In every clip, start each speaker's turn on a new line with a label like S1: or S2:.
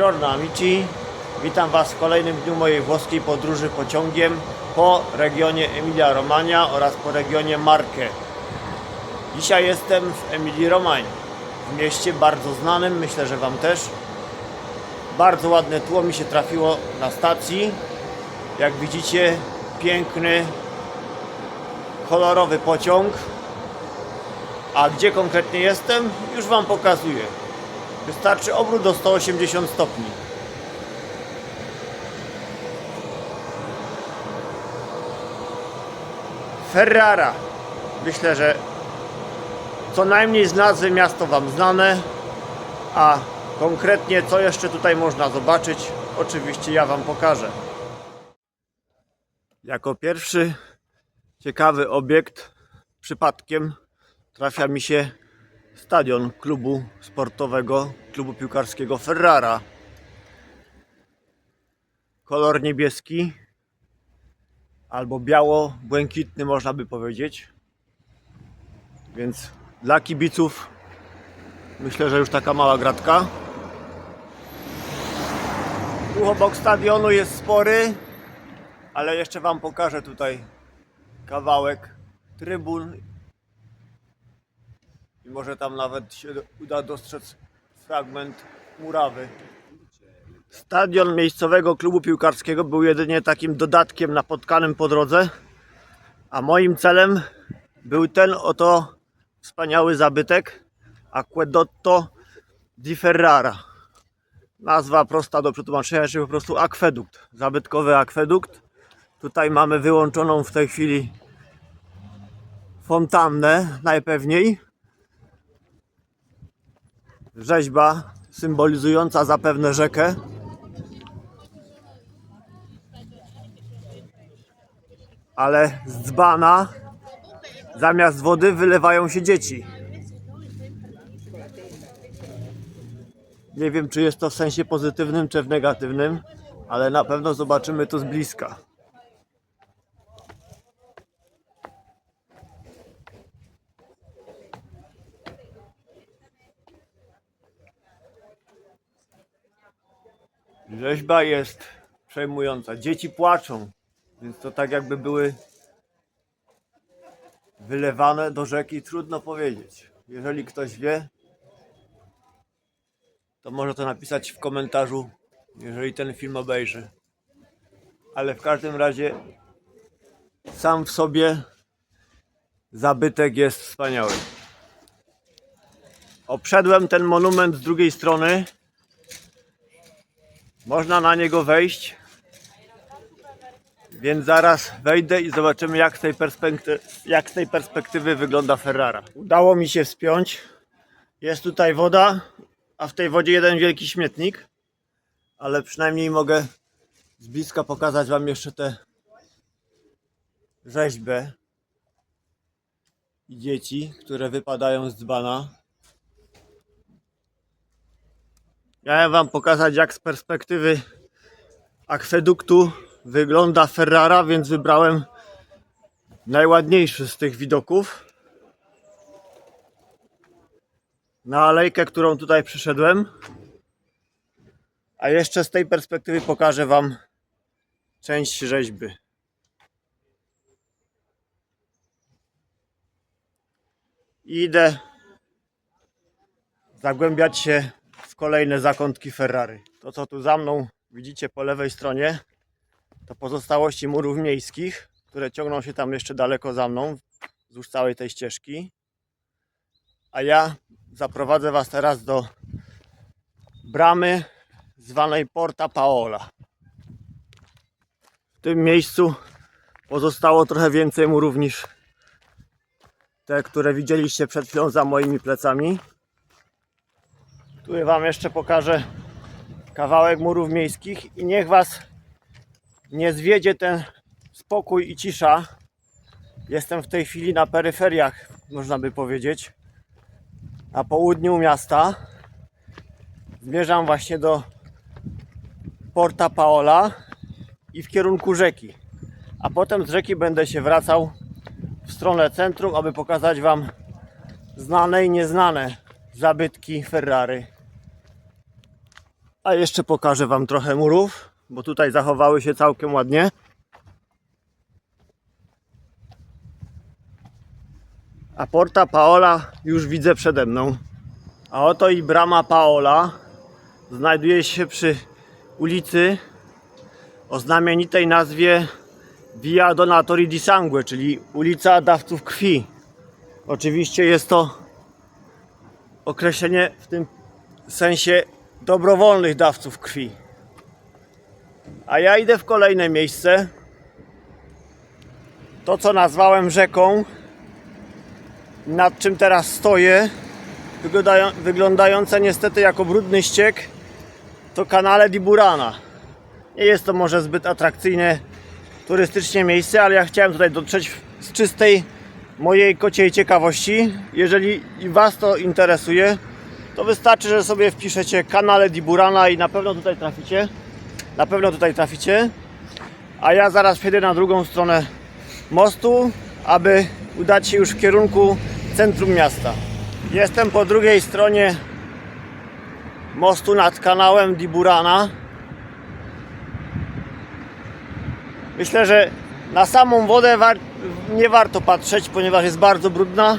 S1: Buongiorno amici, witam Was w kolejnym dniu mojej włoskiej podróży pociągiem po regionie Emilia-Romagna oraz po regionie Marche. Dzisiaj jestem w Emilii-Romagna, w mieście bardzo znanym, myślę, że Wam też. Bardzo ładne tło mi się trafiło na stacji. Jak widzicie, piękny, kolorowy pociąg. A gdzie konkretnie jestem, już Wam pokazuję. Wystarczy obrót do 180 stopni. Ferrara. Myślę, że co najmniej z nazwy miasto Wam znane, a konkretnie co jeszcze tutaj można zobaczyć, oczywiście ja Wam pokażę. Jako pierwszy ciekawy obiekt przypadkiem trafia mi się stadion klubu sportowego, klubu piłkarskiego Ferrara. Kolor niebieski albo biało-błękitny można by powiedzieć. Więc dla kibiców myślę, że już taka mała gratka. Tu obok stadionu jest spory, ale jeszcze Wam pokażę tutaj kawałek trybun może tam nawet się uda dostrzec fragment murawy. Stadion miejscowego klubu piłkarskiego był jedynie takim dodatkiem napotkanym po drodze, a moim celem był ten oto wspaniały zabytek Aquedotto di Ferrara. Nazwa prosta do przetłumaczenia, czyli po prostu akwedukt, zabytkowy akwedukt. Tutaj mamy wyłączoną w tej chwili fontannę najpewniej rzeźba symbolizująca zapewne rzekę. Ale z dzbana zamiast wody wylewają się dzieci. Nie wiem, czy jest to w sensie pozytywnym, czy w negatywnym, ale na pewno zobaczymy to z bliska. Rzeźba jest przejmująca. Dzieci płaczą, więc to tak jakby były wylewane do rzeki. Trudno powiedzieć. Jeżeli ktoś wie, to może to napisać w komentarzu, jeżeli ten film obejrzy. Ale w każdym razie sam w sobie zabytek jest wspaniały. Obszedłem ten monument z drugiej strony. Można na niego wejść. Więc zaraz wejdę i zobaczymy jak z tej perspektywy, jak z tej perspektywy wygląda Ferrara. Udało mi się wspiąć. Jest tutaj woda, a w tej wodzie jeden wielki śmietnik. Ale przynajmniej mogę z bliska pokazać Wam jeszcze tę rzeźbę i dzieci, które wypadają z dzbana. Miałem Wam pokazać, jak z perspektywy akweduktu wygląda Ferrara, więc wybrałem najładniejszy z tych widoków. Na alejkę, którą tutaj przyszedłem. A jeszcze z tej perspektywy pokażę Wam część rzeźby. I idę zagłębiać się kolejne zakątki Ferrary. To co tu za mną widzicie po lewej stronie to pozostałości murów miejskich, które ciągną się tam jeszcze daleko za mną wzdłuż całej tej ścieżki. A ja zaprowadzę Was teraz do bramy zwanej Porta Paola. W tym miejscu pozostało trochę więcej murów niż te, które widzieliście przed chwilą za moimi plecami. Tu Wam jeszcze pokażę kawałek murów miejskich i niech Was nie zwiedzie ten spokój i cisza. Jestem w tej chwili na peryferiach, można by powiedzieć, na południu miasta. Zmierzam właśnie do Porta Paola i w kierunku rzeki. A potem z rzeki będę się wracał w stronę centrum, aby pokazać Wam znane i nieznane zabytki Ferrary. A jeszcze pokażę Wam trochę murów, bo tutaj zachowały się całkiem ładnie. A Porta Paola już widzę przede mną. A oto i brama Paola. Znajduje się przy ulicy o znamienitej nazwie Via Donatori di Sangue, czyli ulica dawców krwi. Oczywiście jest to określenie w tym sensie dobrowolnych dawców krwi. A ja idę w kolejne miejsce. To, co nazwałem rzeką, nad czym teraz stoję, wyglądają, wyglądające niestety jako brudny ściek, to kanale di Burana. Nie jest to może zbyt atrakcyjne turystycznie miejsce, ale ja chciałem tutaj dotrzeć z czystej mojej kociej ciekawości. Jeżeli Was to interesuje, to wystarczy, że sobie wpiszecie kanale di Burana i na pewno tutaj traficie. Na pewno tutaj traficie. A ja zaraz przejdę na drugą stronę mostu, aby udać się już w kierunku centrum miasta. Jestem po drugiej stronie mostu nad kanałem di Burana. Myślę, że na samą wodę war- nie warto patrzeć, ponieważ jest bardzo brudna.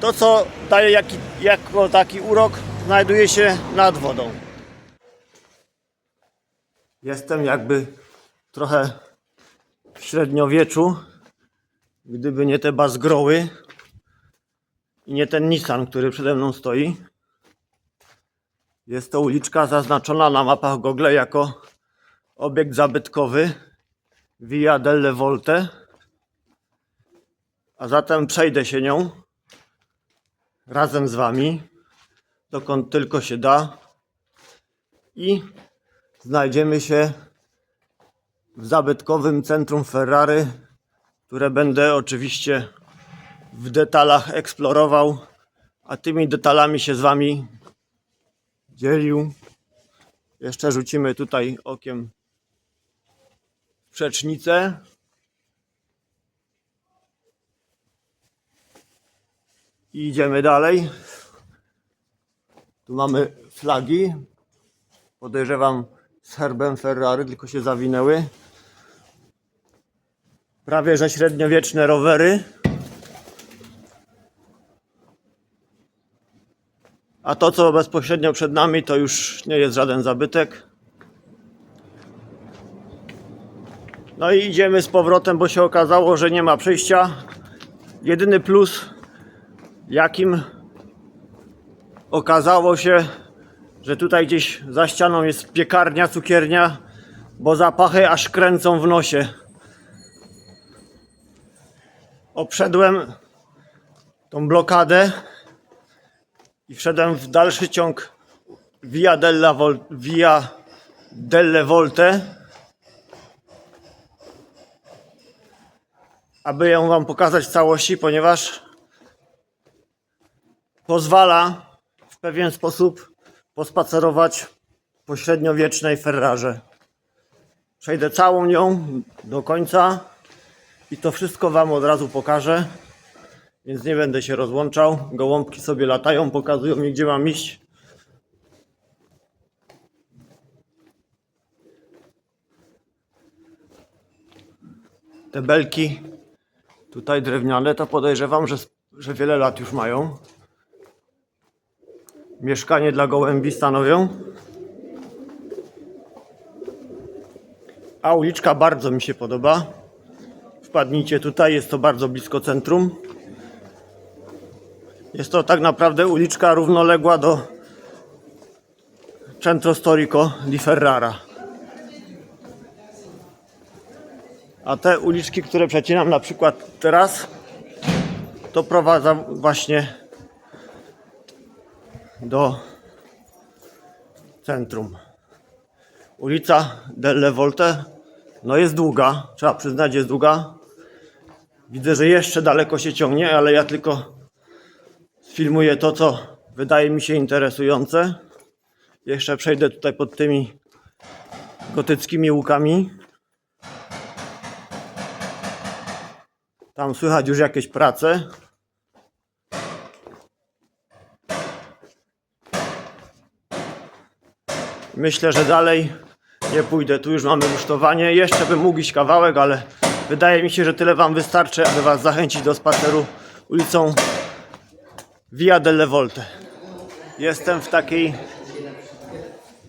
S1: To, co daje jaki, jako taki urok, znajduje się nad wodą. Jestem jakby trochę w średniowieczu, gdyby nie te bazgroły i nie ten Nissan, który przede mną stoi. Jest to uliczka zaznaczona na mapach Google jako obiekt zabytkowy Via delle Volte. A zatem przejdę się nią razem z Wami, dokąd tylko się da i znajdziemy się w zabytkowym centrum Ferrari, które będę oczywiście w detalach eksplorował, a tymi detalami się z Wami dzielił. Jeszcze rzucimy tutaj okiem przecznicę. I idziemy dalej. Tu mamy flagi. Podejrzewam z herbem Ferrari, tylko się zawinęły. Prawie że średniowieczne rowery. A to, co bezpośrednio przed nami, to już nie jest żaden zabytek. No i idziemy z powrotem, bo się okazało, że nie ma przejścia. Jedyny plus, jakim okazało się, że tutaj gdzieś za ścianą jest piekarnia, cukiernia, bo zapachy aż kręcą w nosie. Obszedłem tą blokadę i wszedłem w dalszy ciąg Via della Vol Via delle Volte, aby ją Wam pokazać w całości, ponieważ pozwala w pewien sposób pospacerować po średniowiecznej Ferrarze. Przejdę całą nią do końca i to wszystko Wam od razu pokażę, więc nie będę się rozłączał. Gołąbki sobie latają, pokazują mi, gdzie mam iść. Te belki tutaj drewniane, to podejrzewam, że, że wiele lat już mają. Mieszkanie dla gołębi stanowią. A uliczka bardzo mi się podoba. Wpadnijcie tutaj, jest to bardzo blisko centrum. Jest to tak naprawdę uliczka równoległa do Centro Storico di Ferrara. A te uliczki, które przecinam na przykład teraz, to prowadzą właśnie do centrum. Ulica Delle Volte no jest długa, trzeba przyznać, jest długa. Widzę, że jeszcze daleko się ciągnie, ale ja tylko filmuję to, co wydaje mi się interesujące. Jeszcze przejdę tutaj pod tymi gotyckimi łukami. Tam słychać już jakieś prace. Myślę, że dalej nie pójdę. Tu już mamy rusztowanie. Jeszcze bym mógł iść kawałek, ale wydaje mi się, że tyle Wam wystarczy, aby Was zachęcić do spaceru ulicą Via delle Volte. Jestem w takiej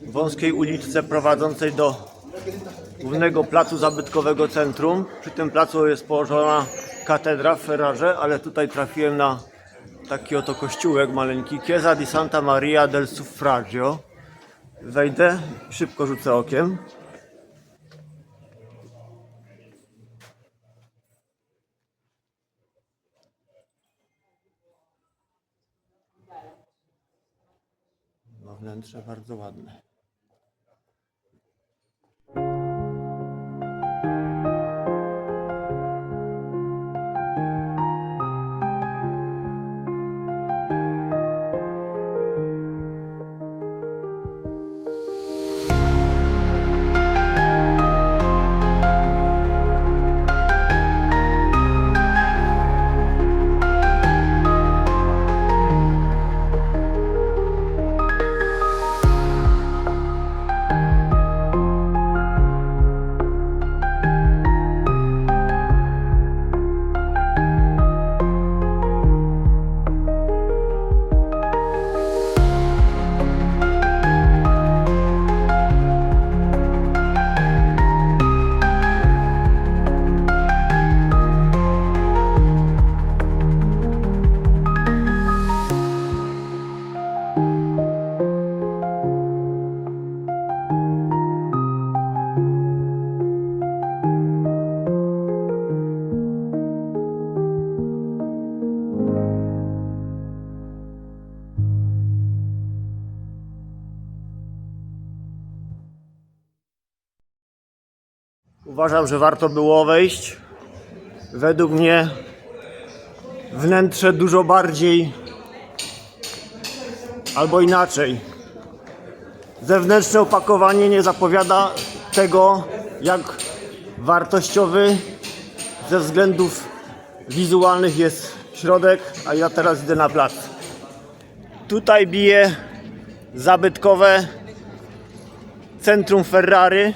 S1: wąskiej uliczce prowadzącej do głównego placu zabytkowego centrum. Przy tym placu jest położona katedra w Ferrarze, ale tutaj trafiłem na taki oto kościółek maleńki Chiesa di Santa Maria del Suffragio. Wejdę, szybko rzucę okiem. No wnętrze bardzo ładne. Uważam, że warto było wejść. Według mnie wnętrze dużo bardziej albo inaczej. Zewnętrzne opakowanie nie zapowiada tego, jak wartościowy ze względów wizualnych jest środek, a ja teraz idę na plac. Tutaj bije zabytkowe centrum Ferrari.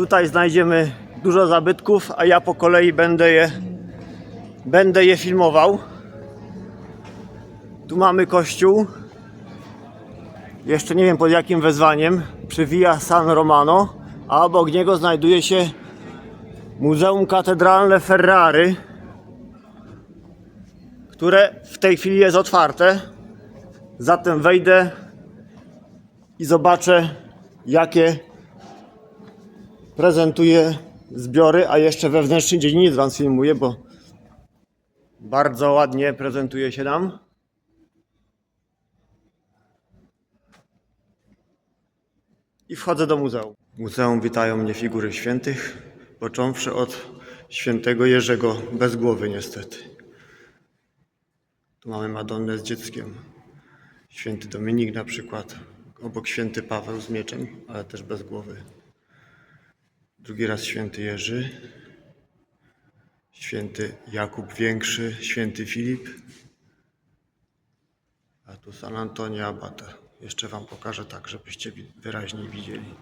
S1: Tutaj znajdziemy dużo zabytków, a ja po kolei będę je, będę je filmował. Tu mamy kościół. Jeszcze nie wiem pod jakim wezwaniem. Przy Via San Romano, a obok niego znajduje się Muzeum Katedralne Ferrari, które w tej chwili jest otwarte. Zatem wejdę i zobaczę, jakie prezentuje zbiory, a jeszcze wewnętrzny dziedziniec Wam filmuję, bo bardzo ładnie prezentuje się nam. I wchodzę do muzeum. Muzeum witają mnie figury świętych, począwszy od świętego Jerzego bez głowy niestety. Tu mamy Madonnę z dzieckiem. Święty Dominik na przykład. Obok święty Paweł z mieczem, ale też bez głowy. Drugi raz święty Jerzy, święty Jakub Większy, święty Filip, a tu San Antonio Abate. Jeszcze Wam pokażę tak, żebyście wyraźniej widzieli.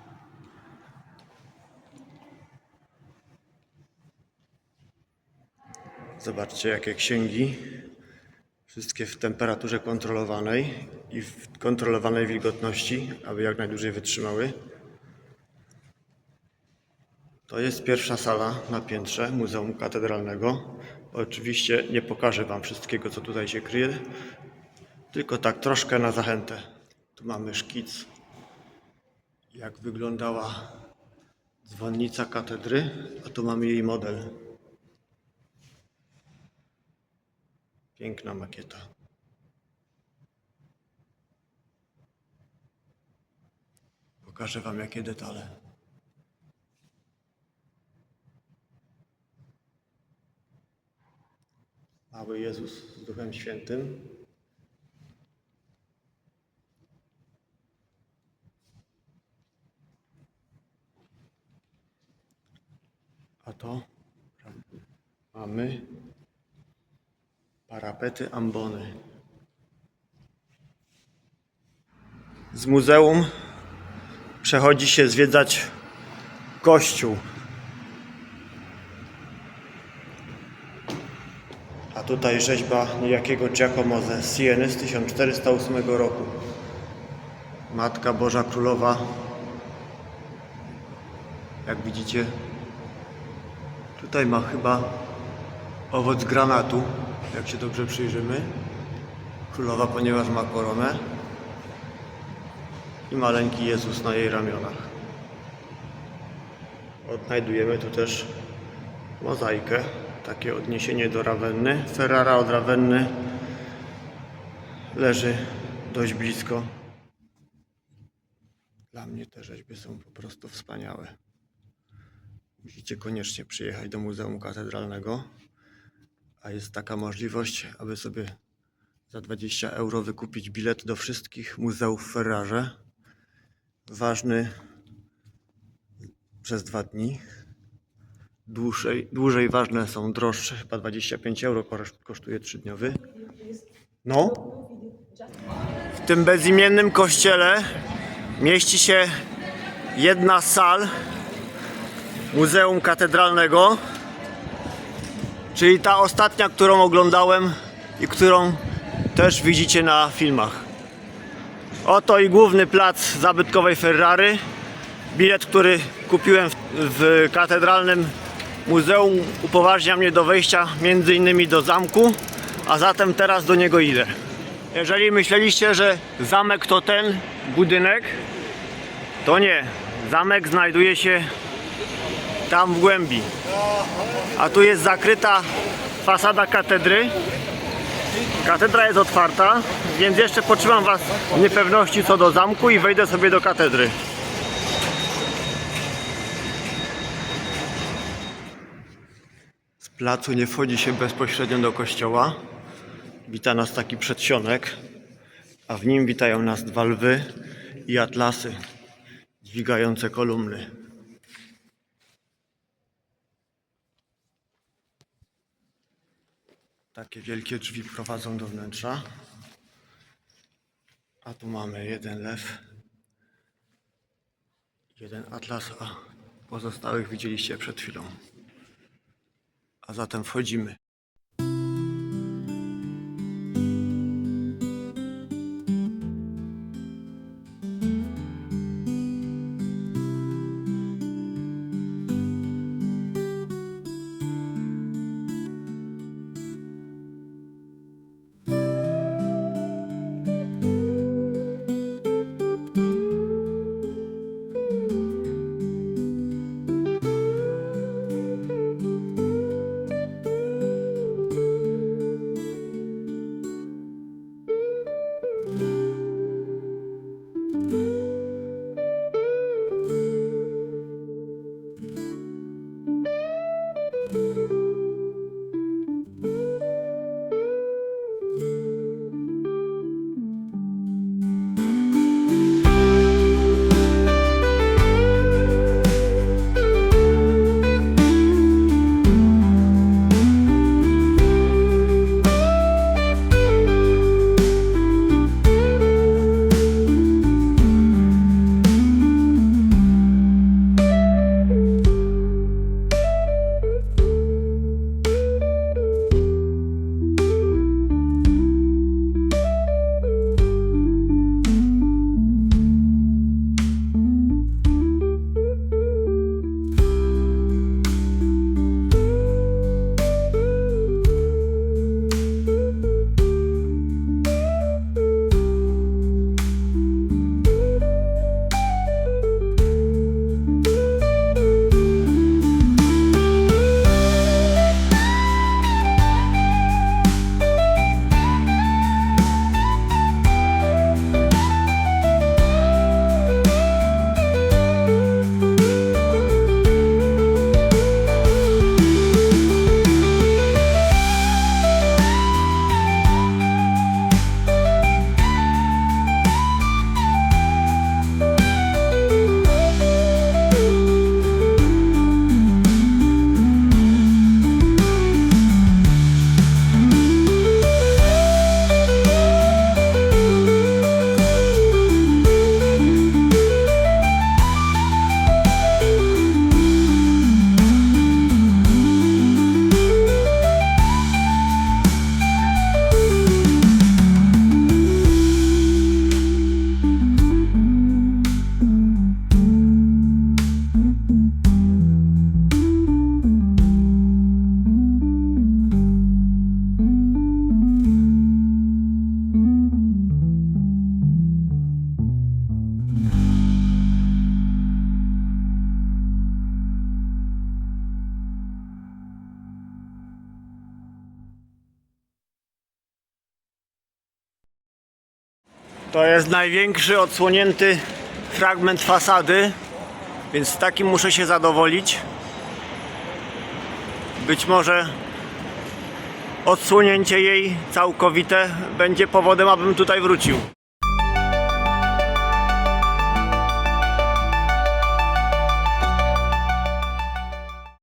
S1: Zobaczcie, jakie księgi. Wszystkie w temperaturze kontrolowanej i w kontrolowanej wilgotności, aby jak najdłużej wytrzymały. To jest pierwsza sala na piętrze Muzeum Katedralnego. Oczywiście nie pokażę Wam wszystkiego, co tutaj się kryje, tylko tak troszkę na zachętę. Tu mamy szkic, jak wyglądała dzwonnica katedry, a tu mamy jej model. Piękna makieta. Pokażę Wam jakie detale. Mały Jezus z Duchem Świętym. A to mamy parapety ambony. Z muzeum przechodzi się zwiedzać kościół. A tutaj rzeźba niejakiego Giacomo ze Sieny z 1408 roku. Matka Boża Królowa. Jak widzicie, tutaj ma chyba owoc granatu, jak się dobrze przyjrzymy. Królowa, ponieważ ma koronę i maleńki Jezus na jej ramionach. Odnajdujemy tu też mozaikę, takie odniesienie do Rawenny. Ferrara od Rawenny leży dość blisko. Dla mnie te rzeźby są po prostu wspaniałe. Musicie koniecznie przyjechać do Muzeum Katedralnego, a jest taka możliwość, aby sobie za 20 euro wykupić bilet do wszystkich muzeów w Ferrarze. Ważny przez dwa dni. Dłużej, dłużej ważne są droższe, chyba 25 euro koszt- kosztuje trzydniowy. No. W tym bezimiennym kościele mieści się jedna z sal Muzeum Katedralnego, czyli ta ostatnia, którą oglądałem i którą też widzicie na filmach. Oto i główny plac zabytkowej Ferrari. Bilet, który kupiłem w, w katedralnym muzeum, upoważnia mnie do wejścia między innymi do zamku, a zatem teraz do niego idę. Jeżeli myśleliście, że zamek to ten budynek, to nie. Zamek znajduje się tam w głębi. A tu jest zakryta fasada katedry. Katedra jest otwarta, więc jeszcze potrzymam Was w niepewności co do zamku i wejdę sobie do katedry. Placu nie wchodzi się bezpośrednio do kościoła. Wita nas taki przedsionek, a w nim witają nas dwa lwy i atlasy dźwigające kolumny. Takie wielkie drzwi prowadzą do wnętrza. A tu mamy jeden lew, jeden atlas, a pozostałych widzieliście przed chwilą. A zatem wchodzimy. To jest największy odsłonięty fragment fasady, więc z takim muszę się zadowolić. Być może odsłonięcie jej całkowite będzie powodem, abym tutaj wrócił.